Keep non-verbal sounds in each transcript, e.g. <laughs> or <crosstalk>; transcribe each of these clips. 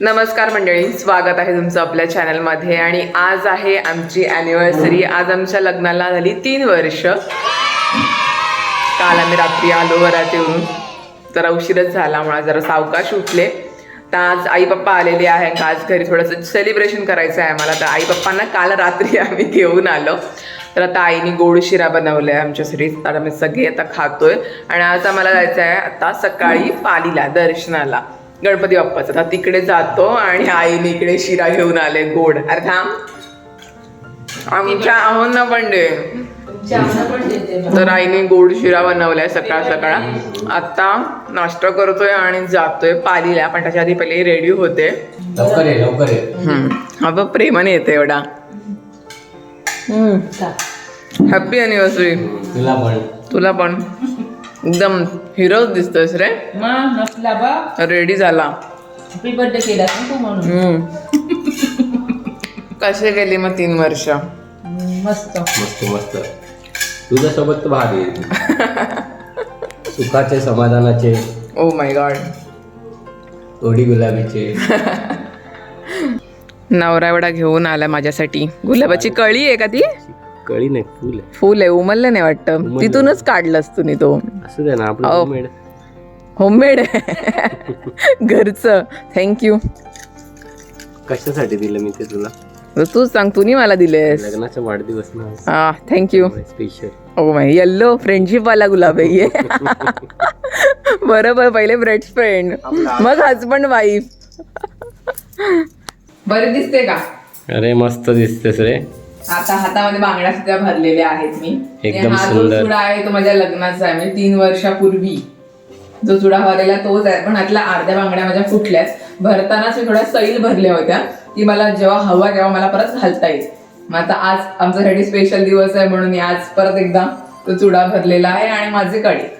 नमस्कार मंडळी स्वागत आहे तुमचं आपल्या चॅनलमध्ये आणि आज आहे आमची अॅनिव्हर्सरी आज आमच्या लग्नाला झाली तीन वर्ष. काल आम्ही रात्री आलो घरात येऊन. जरा उशीरच झाला म्हणा जरा सावकाश उठले. तर आज आई पप्पा आलेले आहे का आज घरी थोडंसं सेलिब्रेशन करायचं आहे आम्हाला. तर आई पप्पांना काल रात्री <laughs> आम्ही घेऊन आलो. तर आता आईने गोड शिरा बनवला आहे आमच्यासाठी. तर आम्ही सगळे आता खातोय. आणि आज आम्हाला जायचं आहे आता सकाळी पालीला दर्शनाला. गणपती बाप्पाचं. तर तिकडे जातो आणि आईने इकडे शिरा घेऊन आले गोड. अरे थांब. आमच्या आहोत ना पण दे तर आईने गोड शिरा बनवलाय सकाळ सकाळ. आता नाश्ता करतोय आणि जातोय पालीला. पण त्याच्या आधी पहिले रेडी होते. हा बघ प्रेमाने येते एवढा. हॅपी अनिव्हर्सरी तुला पण. तुला पण. एकदम हिरोच दिसतोयस रे. मा नसला बा. रेडी झाला. हॅपी बर्थडे केला तू म्हणून. कसे गेली मग तीन वर्ष? मस्त. मस्त मस्त. तुझ्या सोबत तर भारी आहे. सुखाचे समाधानाचे. ओ माय गॉड तोडी गुलाबीचे. <laughs> नवरा एवढा घेऊन आला माझ्यासाठी. गुलाबाची कळी आहे का ती? कळी नाही फुल आहे. फुल आहे उमललं नाही वाटतं. तिथूनच काढलंस तुम्ही तो असू दे ना आपलं अहो. homemade. होममेड आहे. <laughs> घरचं. थँक्यू कशासाठी दिलं मी ते तुला? तूच सांग तू मला दिलेस. लग्नाचा वाढदिवस ना हा thank you special oh my yellow friendship वाला गुलाब आहे ये. <laughs> बरोबर पहिले बेस्ट फ्रेंड मग हजबंड वाईफ बरे दिसते का? अरे मस्त दिसतेस रे. आता हातामध्ये बांगड्या सुद्धा भरलेल्या आहेत मी. एकदम हा जो सुंदर. चुडा आहे तो माझ्या लग्नाचा आहे. म्हणजे तीन वर्षापूर्वी जो चुडा भरलेला तोच आहे. पण आतल्या अर्ध्या बांगड्या माझ्या फुटल्यात. भरतानाच मी थोड्या सैल भरल्या होत्या की मला जेव्हा हवा तेव्हा मला परत घालता येईल. मग आता आज आमच्यासाठी स्पेशल दिवस आहे म्हणून मी आज परत एकदा तो चुडा भरलेला आहे आणि माझे कडे.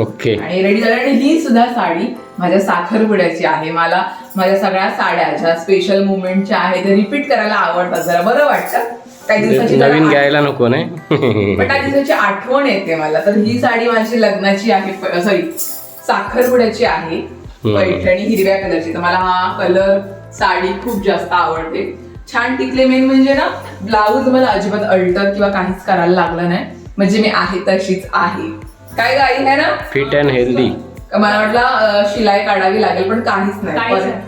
ओके. आणि रेडी झाली. आणि ही सुद्धा साडी माझ्या साखरपुड्याची आहे. मला माझ्या सगळ्या साड्या ज्या स्पेशल मुवमेंटच्या आहेत ते रिपीट करायला आवडतात. जरा बरं वाटतं. काही दिवसाची जरा नवीन घ्यायला नको नाही? पण त्या दिवसाची आठवण येते मला. तर ही साडी माझी लग्नाची आहे सॉरी साखरपुड्याची आहे. पैठणी हिरव्या कलरची. तर मला हा कलर साडी खूप जास्त आवडते. छान टिकले मेन म्हणजे ना ब्लाऊज मला अजिबात अल्टर किंवा काहीच करायला लागलं नाही. म्हणजे मी आहे तशीच आहे. काय गाई आहे ना? फिट अँड हेल्दी मला वाटलं शिलाई काढावी लागेल पण काहीच नाही.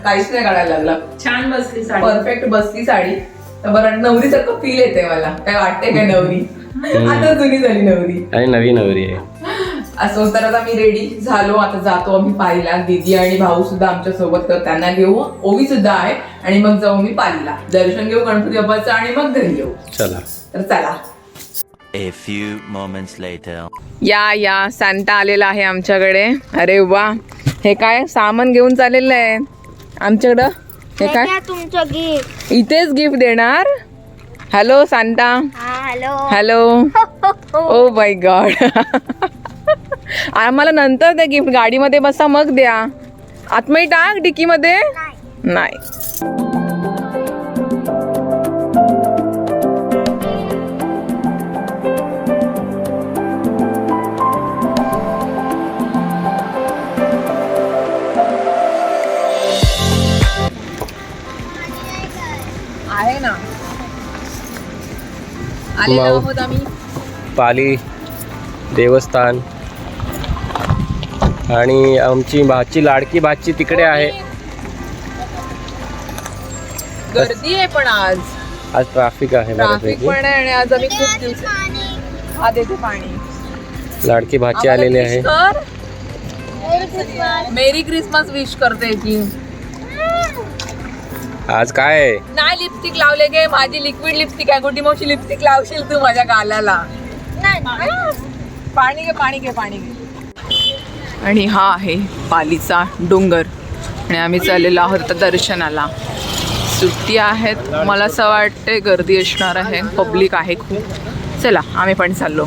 काहीच नाही. काढायला लागलं. छान बसली साडी. परफेक्ट बसली साडी. बरं नवरीसारखं फील येते मला. काय वाटते काय नवरी? आता जुनी झाली नवरी. आणि नवीन नवरी आहे. असं तर आता मी रेडी झालो आता जातो आम्ही पालीला. दीदी आणि भाऊ सुद्धा आमच्यासोबत त्यांना घेऊ. ओवी सुद्धा आहे आणि मग जाऊ मी पालीला. दर्शन घेऊ गणपती बाप्पाचं आणि मग घरी येऊ. चला. तर चला. A few moments later. या या. सांता आलेला आहे आमच्याकडे. अरे वा. हे काय? सामान घेऊन चाललेलं आहे. आमच्याकडं? हे काय? तुमचं गिफ्ट इथेच गिफ्ट देणार? हॅलो सांता हा hello hello oh my god आम्हाला नंतर द्या गिफ्ट गाडीमध्ये बसा मग द्या. आतमध्ये टाक डिकीमध्ये. नाही. आलेलो माऊ. आहोत आम्ही. पाली देवस्थान आणि आमची भाची लाडकी भाची तिकडे आहे. गर्दी आहे पण आज. आज ट्रॅफिक आहे ट्राफिक बऱ्यापैकी पण आहे आणि आज आम्ही खूप दिवस हा देते पाणी. लाडकी भाची आलेली आहे. मेरी क्रिसमस विश करते की. आज काय? आहे नाही लिपस्टिक लावले गे माझी लिक्विड लिपस्टिक आहे. कुठे मोठी लिपस्टिक लावशील तू माझ्या गालाला. पाणी घे पाणी घे पाणी घे. आणि हा आहे पालीचा डोंगर. आणि आम्ही चाललेलो आहोत आता दर्शनाला. सुट्टी आहेत. मला असं वाटते गर्दी असणार आहे. पब्लिक आहे खूप. चला आम्ही पण चाललो.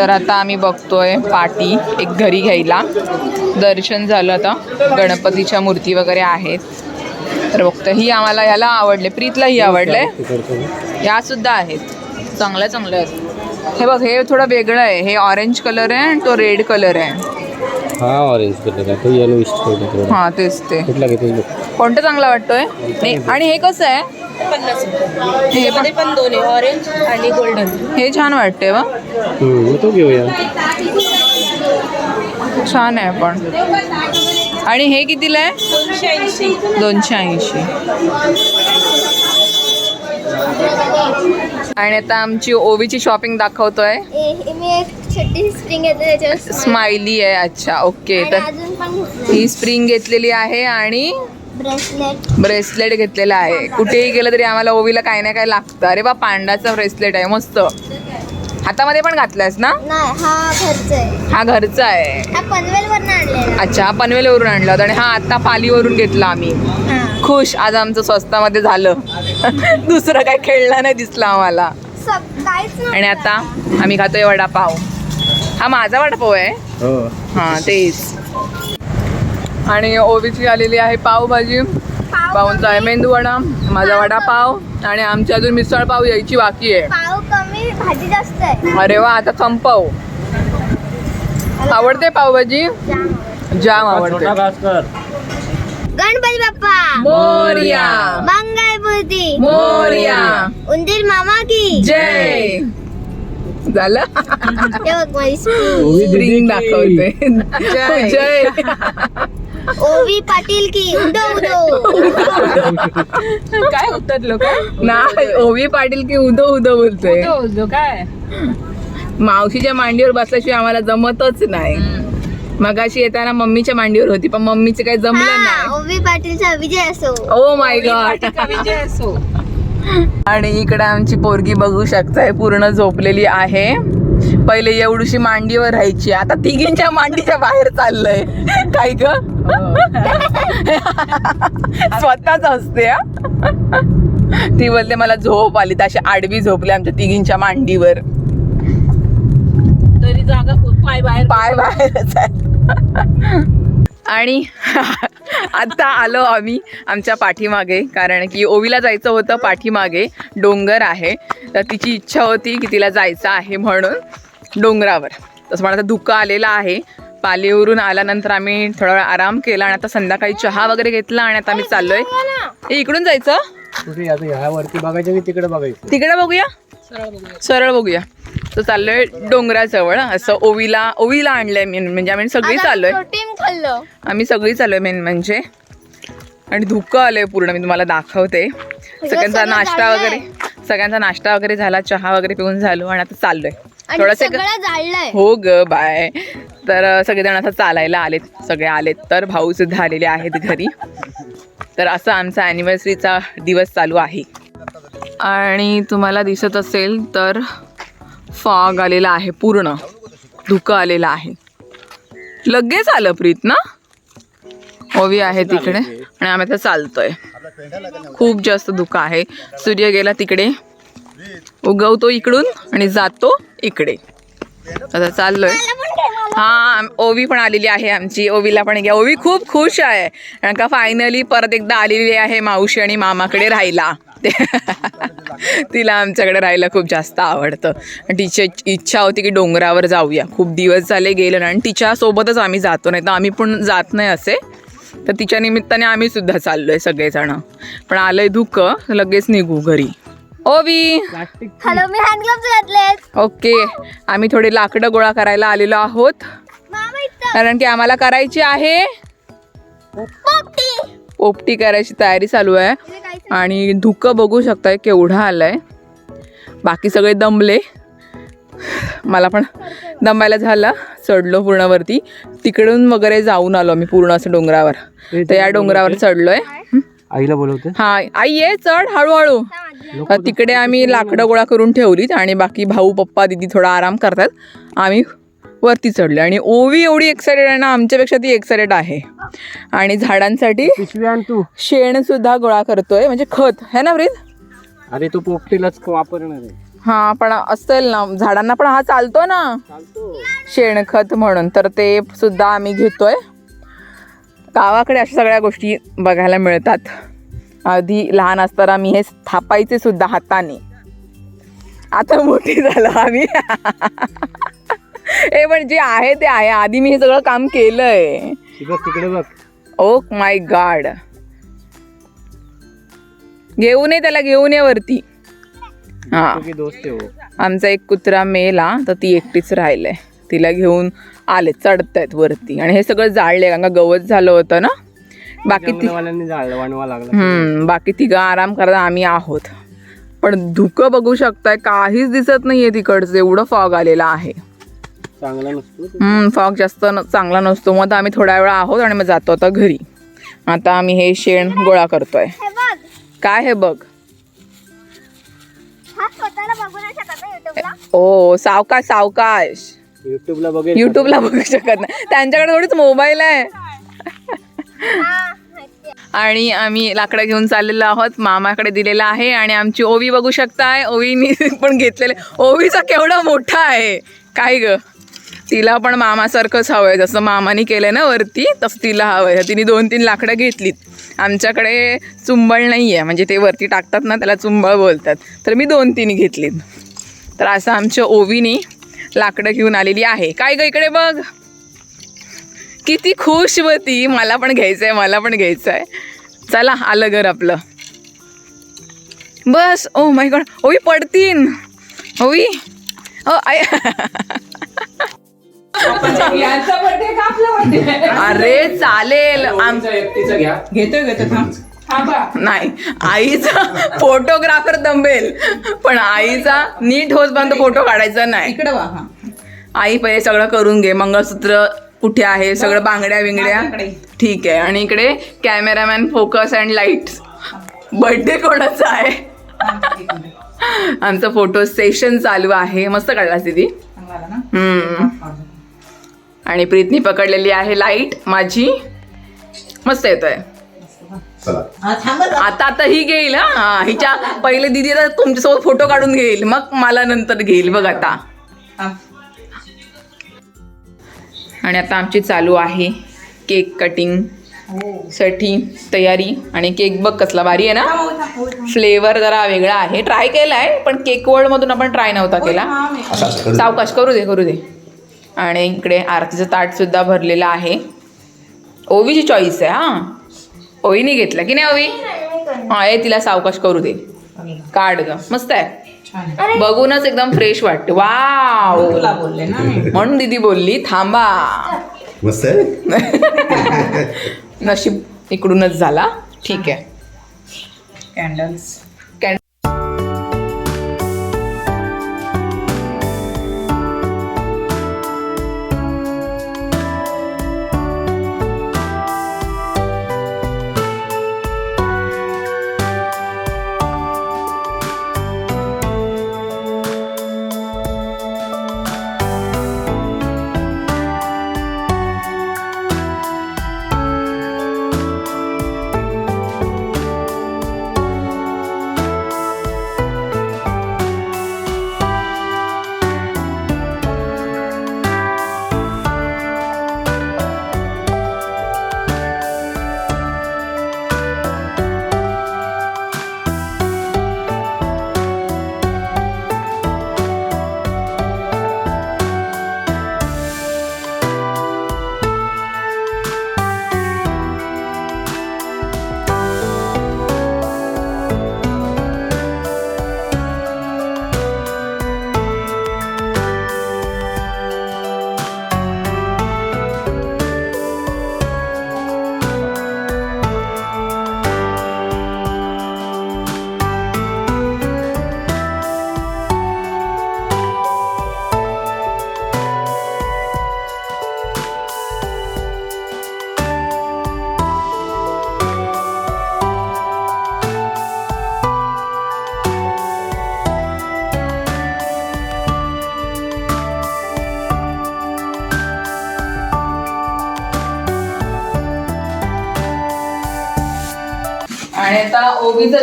तर आता आम्ही बघतोय पाटी एक घरी घ्यायला. दर्शन झालं आता. गणपतीच्या मूर्ती वगैरे आहेत. तर बघतो ही आम्हाला ह्याला आवडले. प्रीतलाही आवडले. या सुद्धा आहेत. चांगल्या चांगल्या आहेत. हे बघ हे थोडं वेगळं आहे. हे ऑरेंज कलर आहे आणि तो रेड कलर आहे. हा ऑरेंज कलर आहे. तो येलो हां तेच ते. कुठला घेतो कोणतं चांगला वाटतोय. नाही आणि हे कसं आहे? हे पण पण दोन आहे ऑरेंज आणि गोल्डन हे छान वाटते वा तो घेऊया. छान आहे पण. आणि हे कितीला आहे? दोनशे ऐंशी. दोनशे ऐंशी. आणि आता आमची ओवीची शॉपिंग दाखवतोय. ए- मी एक छोटी स्प्रिंग घेतली त्याच्यावर. स्माइली आहे अच्छा ओके आणि तर अजून पण घेतलं ही स्प्रिंग घेतलेली आहे आणि ब्रेसलेट. ब्रेसलेट घेतलेला आहे. कुठेही गेलं तरी आम्हाला ओवीला काही ना काही लागतं. अरे बा पांडाचा ब्रेसलेट आहे मस्त. हातामध्ये पण घातलायस ना? नाही हा घरचा आहे. हा घरचा आहे. हा पनवेलवरनं आणलेला. अच्छा हा पनवेलवरून आणला होता आणि हा आता पालीवरून घेतला आम्ही. हा. खुश आज आमचं स्वस्तामध्ये झालं. <laughs> दुसरं काही खेळलं नाही दिसलं आम्हाला. सब काहीच नव्हतं. आणि आता आम्ही खातोय वडापाव. हा माझा वडापाव आहे? हो. हां तेच. आणि ओवीची आलेली आहे पावभाजी. पाव पाऊंचा आहे मेंदू वडा माझा वडापाव आणि आमची अजून मिसळ पाव यायची बाकी आहे. पाव कमी भाजी जास्त आहे. अरे वा आता संपव. आवडते पावभाजी? जाम. जाम आवडते. गणपती बाप्पा. मोर्या. मंगळपूर्ती मोर्या. उंदीर मामा की. जय. झालं? <laughs> दाखवते. जय. <laughs> ओवी पाटील की उडो उडो <laughs> काय उतरलो काय नाही ओवी पाटील की उदो उदो बोलतोय. काय? मावशीच्या मांडीवर बसल्याशिवाय आम्हाला जमतच नाही. मगाशी येताना मम्मीच्या मांडीवर होती पण मम्मीचे काही जमलं हा नाही. ओवी पाटीलचा विजय असो. ओ माय गॉड विजय असो? आणि इकडे आमची पोरगी बघू शकताय पूर्ण झोपलेली आहे. पहिले एवढीशी मांडीवर राहायची. आता तिघींच्या मांडीच्या बाहेर चाललंय. काय ग? स्वतःच असते. ती बोलते मला झोप आली. तर अशी आडवी झोपली आमच्या तिघींच्या मांडीवर. तरी जागा पाय बाहेर पाय बाहेरच आहे. आणि <laughs> आता आलो आम्ही आमच्या पाठीमागे कारण की ओवीला जायचं होतं पाठीमागे. डोंगर आहे. तर तिची इच्छा होती की तिला जायचं आहे म्हणून डोंगरावर. तसं मला आता धुकं आलेलं आहे. पालीवरून आल्यानंतर आम्ही थोडा वेळ आराम केला आणि आता संध्याकाळी चहा वगैरे घेतला आणि आता आम्ही चाललोय. इकडून जायचं? कुठे आता ह्या वरती बघायचं की तिकडे बघायचं? तिकडे बघूया. सरळ बघूया. तर चाललोय डोंगराजवळ. असं ओवीला ओवीला आणलंय मेन म्हणजे आम्ही सगळी चाललोय. खाल्लं. आम्ही सगळी चाललोय मेन म्हणजे. आणि धुकं आलंय पूर्ण मी तुम्हाला दाखवते. सगळ्यांचा सगळं नाश्ता. वगैरे सगळ्यांचा नाश्ता वगैरे झाला चहा वगैरे पिऊन झालो आणि आता चाललोय. थोडंसं हो ग बाय. तर सगळेजण आता चालायला आलेत सगळे आलेत. तर भाऊ सुद्धा आलेले आहेत घरी. तर असं आमचा ॲनिव्हर्सरीचा दिवस चालू आहे. आणि तुम्हाला दिसत असेल तर फॉग आलेला आहे पूर्ण. धुकं आलेलं आहे. लगेच आलं प्रीत ना? ओवी आहे तिकडे आणि आम्ही आता चालतोय. खूप जास्त धुकं आहे. सूर्य गेला तिकडे. उगवतो इकडून आणि जातो इकडे. आता चाललोय. हा ओवी पण आलेली आहे आमची. ओवीला पण घ्या. ओवी खूप खुश आहे. कारण का फायनली परत एकदा आलेली आहे मावशी आणि मामाकडे राहायला. ते तिला आमच्याकडे राहायला खूप जास्त आवडतं. आणि तिची इच्छा होती की डोंगरावर जाऊया. खूप दिवस झाले गेलो ना आणि तिच्यासोबतच आम्ही जातो नाही तर आम्ही पण जात नाही असे. तर तिच्या निमित्ताने आम्ही सुद्धा चाललोय सगळेजण. पण आलंय धुकं लगेच निघू घरी. ओवी हॅलो मी घातलेत. ओके. आम्ही थोडे लाकडं गोळा करायला आलेलो आहोत. कारण की आम्हाला करायची आहे. पोपटी करायची तयारी चालू आहे. आणि धुकं बघू शकताय केवढं आलंय. बाकी सगळे दमले. मला पण दमायला झालं. चढलो पूर्ण वरती तिकडून वगैरे जाऊन आलो मी पूर्ण असं डोंगरावर. तर या डोंगरावर चढलोय. आईला बोलवते. हा आई ये चढ हळूहळू. तिकडे आम्ही लाकडं गोळा करून ठेवलीत आणि बाकी भाऊ पप्पा दिदी थोडा आराम करतात. आम्ही वरती चढले आणि ओवी एवढी एक्सायटेड आहे ना आमच्यापेक्षा ती एक्सायटेड आहे. आणि झाडांसाठी तू. शेण सुद्धा गोळा करतोय म्हणजे खत. है ना व्रीज अरे तो पोपटीलाच वापरणार आहे. हा पण असेल ना झाडांना पण हा चालतो ना. शेणखत म्हणून. तर ते सुद्धा आम्ही घेतोय. गावाकडे अशा सगळ्या गोष्टी बघायला मिळतात. आधी लहान असताना मी हे थापायचे सुद्धा हाताने. आता मोठी झालं आम्ही. <laughs> <laughs> हे पण जे आहे ते आहे. आधी मी हे सगळं काम केलंय. तिकडे बघ. ओ माय गाड घेऊन ये त्याला घेऊन ये वरती. हा. दोस्त हो आमचा एक कुत्रा मेला तर ती एकटीच राहिलंय. तिला घेऊन आले चढतायत वरती. आणि हे सगळं जाळले कारण का गवत झालं होतं ना? बाकी ती जाळलं वाणवा लागला. हम्म. बाकी तिघं आराम करता आम्ही आहोत. पण धुकं बघू शकताय काहीच दिसत नाहीये तिकडचं. एवढं फॉग आलेला आहे. चांगला नसतो हम्म फॉग जास्त न- चांगला नसतो. मग आता आम्ही थोड्या वेळा आहोत आणि मग जातो आता घरी. आता आम्ही हे शेण गोळा करतोय. हे बघ. काय हे बघ? हा बघू ओ सावकाश सावकाश. युट्यूबला बघेल. युट्यूबला बघू शकत नाही. त्यांच्याकडे थोडीच मोबाईल आहे. आणि आम्ही लाकडं घेऊन चाललेलो आहोत. मामाकडे दिलेला आहे आणि आमची ओवी बघू शकताय. ओवीनी <laughs> पण घेतलेले ओवीचा केवढा मोठा आहे. काय ग? तिला पण मामासारखंच हवंय. जसं मामाने केलंय ना वरती तसं तिला हवंय. तिने दोन तीन लाकडं घेतलीत. आमच्याकडे चुंबळ नाही आहे म्हणजे ते वरती टाकतात ना त्याला चुंबळ बोलतात. तर मी दोन तीन घेतलीत. तर असं आमच्या ओवीनी लाकडं घेऊन आलेली आहे. काय ग इकडे बघ. किती खुश होती मला पण घ्यायचं आहे मला पण घ्यायचं आहे चला आलं घर आपलं. बस. ओ माय गॉड ओवी पडतीन. ओवी. ओ आय <laughs> अरे चालेल. आम एकटीचा घ्या. घेतोय घेतो नाही आईचा फोटोग्राफर दंबेल. पण आईचा नीट होसपर्यंत फोटो काढायचा नाही. इकडे वा हा. आई पहिले सगळं करून घे. मंगळसूत्र कुठे आहे? सगळं बांगड्या बिंगड्या? ठीक आहे. आणि इकडे cameraman focus and light birthday कोणाचा आहे? आमचं फोटो सेशन चालू आहे. मस्त काढलास दीदी हम्म. आणि प्रीतनी पकडलेली आहे लाइट. माझी. मस्त येतोय. आता आता ही घेईल हा. हा, हिच्या पहिले दिदी आता तुमच्यासोबत फोटो काढून घेईल. मग मला नंतर घेईल. बघ आता. आणि आता आमची चालू आहे केक कटिंगसाठी तयारी. आणि केक बघ कसला भारी आहे ना. फ्लेवर जरा वेगळा आहे. ट्राय केला आहे पण केक वर्ल्ड मधून आपण ट्राय नव्हता केला. सावकाश करू दे करू दे. आणि इकडे आरतीचं ताट सुद्धा भरलेलं आहे. ओवीची चॉईस आहे हा. ओवीने घेतलं की नाही ओवी? हा हे तिला सावकाश करू दे. काढ ग मस्त आहे. बघूनच एकदम फ्रेश वाटते. वाव. बोलले ना म्हणून दीदी बोलली थांबा. मस्त आहे? <laughs> नशीब इकडूनच झाला. ठीक आहे. कॅन्डल्स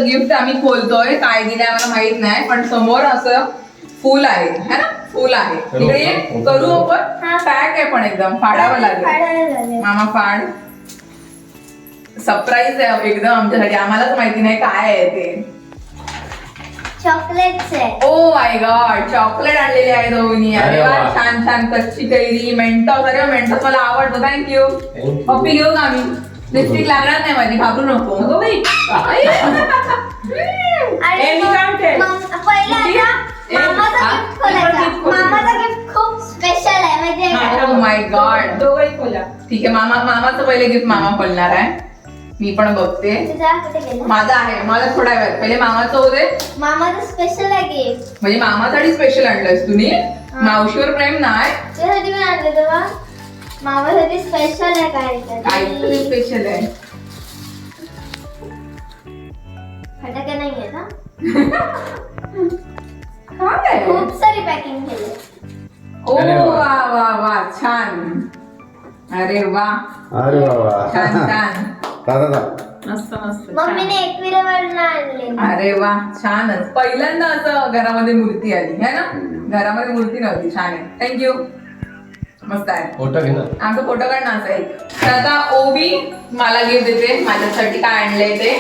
गिफ्ट आम्ही खोलतोय. काय दिलंय आम्हाला माहीत नाही पण समोर असं फुल आहे. है ना? फुल आहे. इकडे ये, करू आपण? पॅक आहे पण एकदम. फाडावं लागेल. फाडायला. मामा फाड. सरप्राईज आहे एकदम आमच्यासाठी. आम्हालाच माहिती नाही काय आहे ते. चॉकलेट्स आहे. ओ माय गॉड चॉकलेट आणलेले आहे दोन्ही अरे अरे वा. वा. छान छान. कच्ची कैरी मेंटॉस अरे मेंटॉस मला आवडतो. Thank you you. पप्पी घेऊ का आम्ही? लिपस्टिक लागणार नाही माझी घाबरू नको. अगं बाई. आणि मी काय म्हणते? मग पहिलं आता मामाचा हा? गिफ्ट खोलायचा. Gift खोल. मामाचा गिफ्ट खूप स्पेशल आहे माहिती आहे का? ओ माय गॉड दोघंही खोला. ठीक आहे मामा मामाचं पहिले गिफ्ट मामा खोलणार आहे. मी पण बघते. तुझा कुठे गेला? माझा आहे मला थोडा वेळ. पहिले मामाचं होते मामाचं स्पेशल आहे गिफ्ट म्हणजे मामासाठी स्पेशल आणलंयस तुम्ही मावशीवर प्रेम नाही तुझ्यासाठी आणलं तेव्हा. मामासाठी स्पेशल आहे काहीतरी काहीतरी स्पेशल आहे. फटाके नाही आहेत <laughs> हा काय? खूप सारी पॅकिंग केली ओ अरे वा. वा वा वा छान. अरे वा. अरे छान बाबा <laughs> छान दादा मस्त मस्त मम्मीने एकविरावरनं आणले. अरे वा छानच. पहिल्यांदा असं घरामध्ये मूर्ती आली है ना? घरामध्ये मूर्ती नव्हती छान आहे. थँक्यू मस्त आहे. फोटो घे ना. आमचा फोटो काढणं असं आहे तर आता ओवी मला गिफ्ट देते. माझ्यासाठी काय आणलंय ते?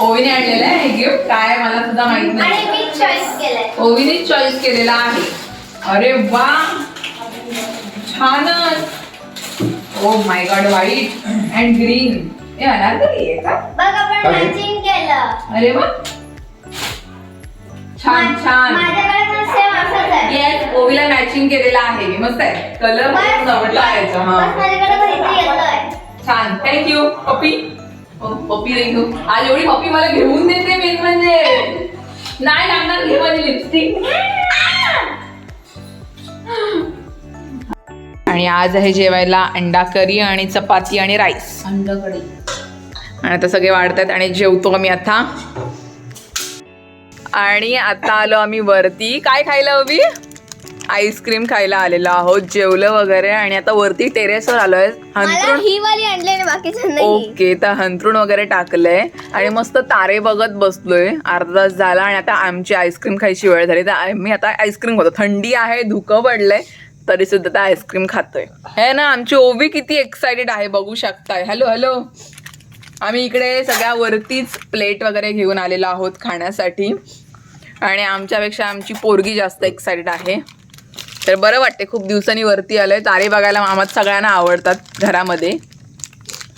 ओवीने आणलेलं आहे हे गिफ्ट काय आहे मला सुद्धा माहीत आणि नाही मी चॉईस केलंय. ओवीने चॉईस केलेला आहे. अरे वा! छानच. ओ my god white and green हे अनारकली आहे का? बघ आपण काय? मॅचिंग केलं. अरे वा! छान मा- छान. माझ्याकडे पण येस ओवीला मॅचिंग केलेला आहे. मी मस्त आहे. कलर बस- जवळला आहे याचा, हा. छान. थँक्यू पप्पी पप्पी थँक्यू आज एवढी पप्पी मला घेऊन देते मेन म्हणजे. नाही लागणार घे माझी लिपस्टिक आणि आज आहे जेवायला अंडा करी आणि चपाती आणि राईस अंडकडी आणि आता सगळे वाढतात आणि जेवतो आम्ही आता. आणि आता आलो आम्ही वरती. काय खायला हवी आईस्क्रीम खायला आलेलो आहोत जेवलं वगैरे. आणि आता वरती टेरेसवर आलोय. मला हंतरून ही वाली आणली बाकीच्या नाही ओके तर हंतरून वगैरे टाकलंय. आणि मस्त तारे बघत बसलोय. अर्धा तास झाला आणि आता आमची आईस्क्रीम खायची वेळ झाली. तर आम्ही आता आईस्क्रीम खातो. थंडी आहे धुकं पडलंय तरी सुद्धा आता आईस्क्रीम खातोय. हे ना आमची ओवी किती एक्साइटेड आहे बघू शकताय. हॅलो हॅलो आम्ही इकडे सगळ्या वरतीच प्लेट वगैरे घेऊन आलेलो आहोत खाण्यासाठी. आणि आमच्यापेक्षा आमची पोरगी जास्त एक्साइटेड आहे. तर बरं वाटते खूप दिवसांनी वरती आलोय. तारे बघायला आम्हाला सगळ्यांना आवडतात घरामध्ये.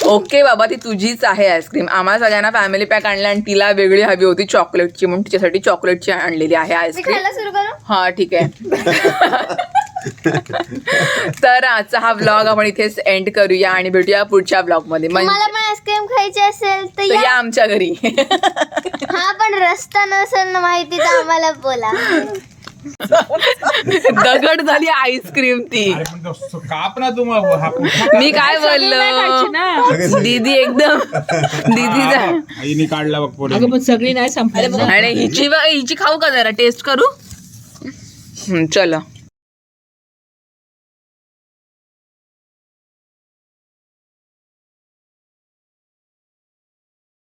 ओके बाबा ती तुझीच आहे आईस्क्रीम आम्हाला सगळ्यांना फॅमिली पॅक आणला आणि तिला वेगळी हवी होती चॉकलेटची म्हणून तिच्यासाठी चॉकलेटची आणलेली आहे आईस्क्रीम हा ठीक आहे. <laughs> तर आजचा हा ब्लॉग आपण इथेच एंड करूया आणि भेटूया पुढच्या ब्लॉगमध्ये. म्हणजे खायची असेल तर तर या या. आमच्या घरी. हा पण रस्ता नसेल ना माहिती तर आम्हाला बोला. दगड झाली आईस्क्रीम ती. अरे पण तो काप ना तुम्हाला हा मी काय बोललो? ना. <laughs> दीदी एकदम दीदीचा आईने काढला बघ पुढे अगं पण सगळी नाही संपली. ना. आणि हिची हिची खाऊ का जरा? टेस्ट करू? चलो.